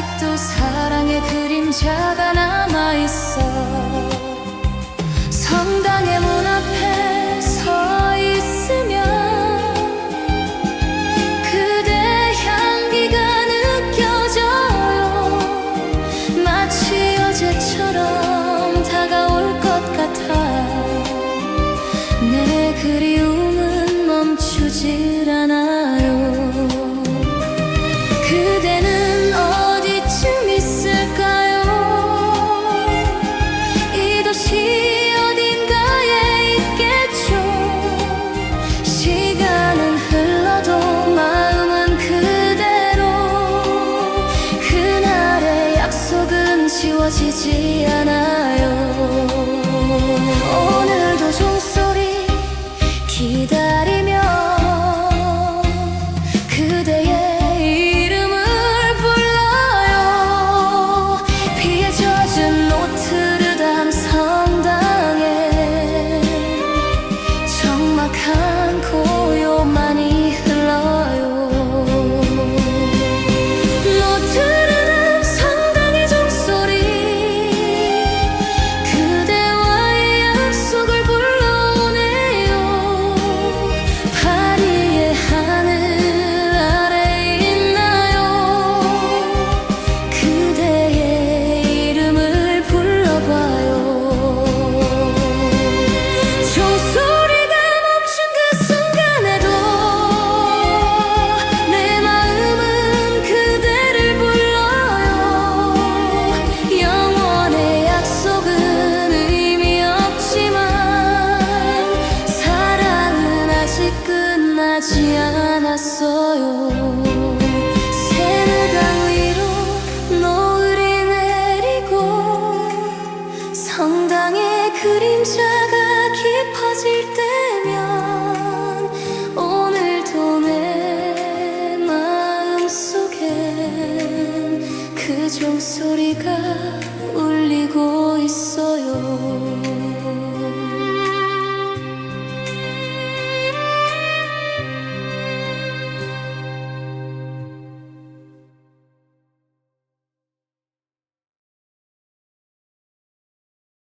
아직도 사랑의 그림자가 남아 있어. 성당의 문 앞에 서 있으면 그대 향기가 느껴져요. 마치 어제처럼 다가올 것 같아. 내 그리움은 멈추지 보이지 않아. 소리가